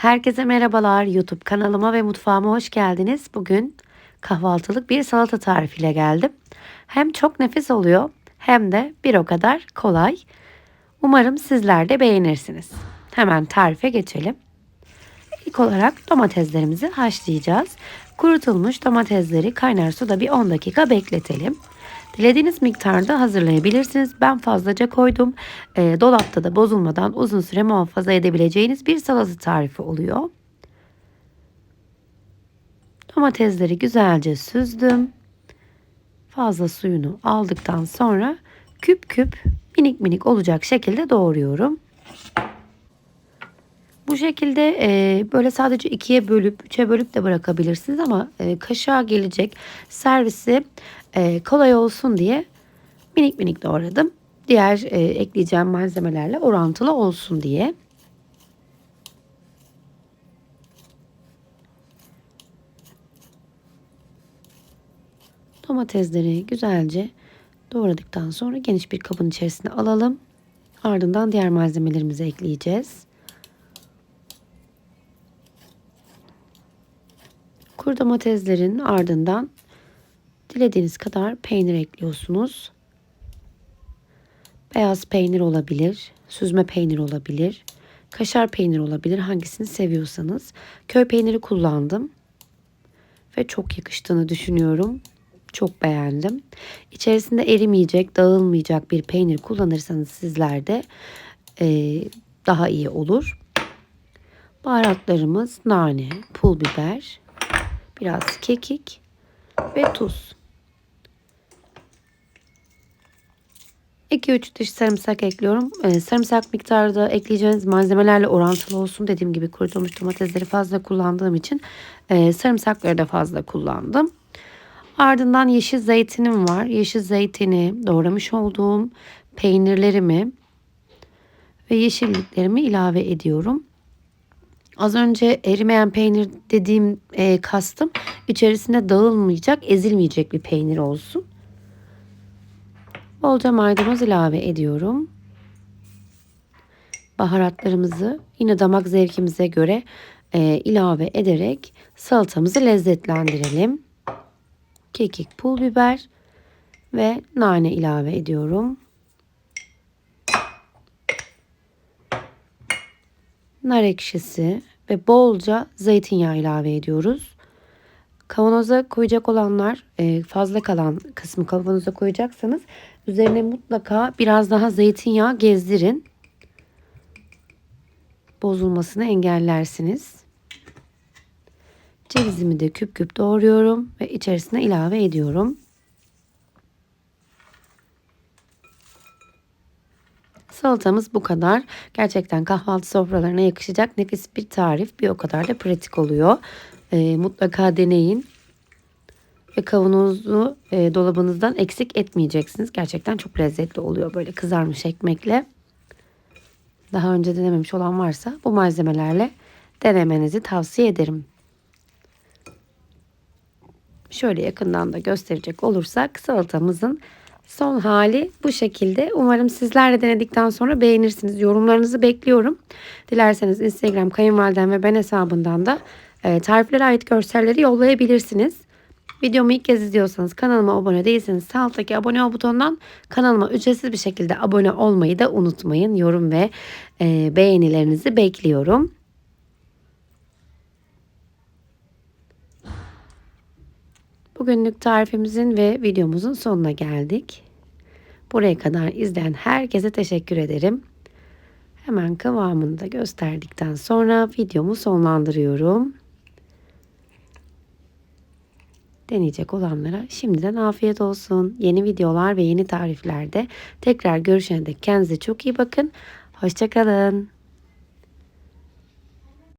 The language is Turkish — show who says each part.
Speaker 1: Herkese merhabalar. YouTube kanalıma ve mutfağıma hoş geldiniz. Bugün kahvaltılık bir salata tarifiyle geldim. Hem çok nefis oluyor hem de bir o kadar kolay. Umarım sizler de beğenirsiniz. Hemen tarife geçelim. İlk olarak domateslerimizi haşlayacağız. Kurutulmuş domatesleri kaynar suda bir 10 dakika bekletelim. Dilediğiniz miktarda hazırlayabilirsiniz. Ben fazlaca koydum. E, dolapta da bozulmadan uzun süre muhafaza edebileceğiniz bir salata tarifi oluyor. Domatesleri güzelce süzdüm. Fazla suyunu aldıktan sonra küp küp minik minik olacak şekilde doğruyorum. Bu şekilde e, böyle sadece ikiye bölüp üçe bölüp de bırakabilirsiniz ama e, kaşığa gelecek servisi e, kolay olsun diye minik minik doğradım. Diğer e, ekleyeceğim malzemelerle orantılı olsun diye. Domatesleri güzelce doğradıktan sonra geniş bir kabın içerisine alalım. Ardından diğer malzemelerimizi ekleyeceğiz. Kuru domateslerin ardından dilediğiniz kadar peynir ekliyorsunuz. Beyaz peynir olabilir, süzme peynir olabilir, kaşar peynir olabilir hangisini seviyorsanız. Köy peyniri kullandım ve çok yakıştığını düşünüyorum. Çok beğendim. İçerisinde erimeyecek, dağılmayacak bir peynir kullanırsanız sizler de e, daha iyi olur. Baharatlarımız nane, pul biber, biraz kekik ve tuz. 2-3 diş sarımsak ekliyorum. Ee, sarımsak miktarı da ekleyeceğiniz malzemelerle orantılı olsun. Dediğim gibi kurutulmuş domatesleri fazla kullandığım için e, sarımsakları da fazla kullandım. Ardından yeşil zeytinim var. Yeşil zeytini doğramış olduğum peynirlerimi ve yeşilliklerimi ilave ediyorum. Az önce erimeyen peynir dediğim e, kastım içerisinde dağılmayacak, ezilmeyecek bir peynir olsun. Bolca maydanoz ilave ediyorum. Baharatlarımızı yine damak zevkimize göre e, ilave ederek salatamızı lezzetlendirelim. Kekik, pul biber ve nane ilave ediyorum. Nar ekşisi ve bolca zeytinyağı ilave ediyoruz. Kavanoza koyacak olanlar e, fazla kalan kısmı kavanoza koyacaksanız üzerine mutlaka biraz daha zeytinyağı gezdirin. Bozulmasını engellersiniz. Cevizimi de küp küp doğruyorum ve içerisine ilave ediyorum. Salatamız bu kadar. Gerçekten kahvaltı sofralarına yakışacak nefis bir tarif. Bir o kadar da pratik oluyor. E, mutlaka deneyin. Ve kavanozu e, dolabınızdan eksik etmeyeceksiniz. Gerçekten çok lezzetli oluyor böyle kızarmış ekmekle. Daha önce denememiş olan varsa bu malzemelerle denemenizi tavsiye ederim. Şöyle yakından da gösterecek olursak salatamızın Son hali bu şekilde. Umarım sizler de denedikten sonra beğenirsiniz. Yorumlarınızı bekliyorum. Dilerseniz Instagram kayınvalidem ve ben hesabından da e, tariflere ait görselleri yollayabilirsiniz. Videomu ilk kez izliyorsanız kanalıma abone değilseniz sağ alttaki abone ol butonundan kanalıma ücretsiz bir şekilde abone olmayı da unutmayın. Yorum ve e, beğenilerinizi bekliyorum. Bugünlük tarifimizin ve videomuzun sonuna geldik. Buraya kadar izleyen herkese teşekkür ederim. Hemen kıvamını da gösterdikten sonra videomu sonlandırıyorum. Deneyecek olanlara şimdiden afiyet olsun. Yeni videolar ve yeni tariflerde tekrar görüşene dek kendinize çok iyi bakın. Hoşçakalın.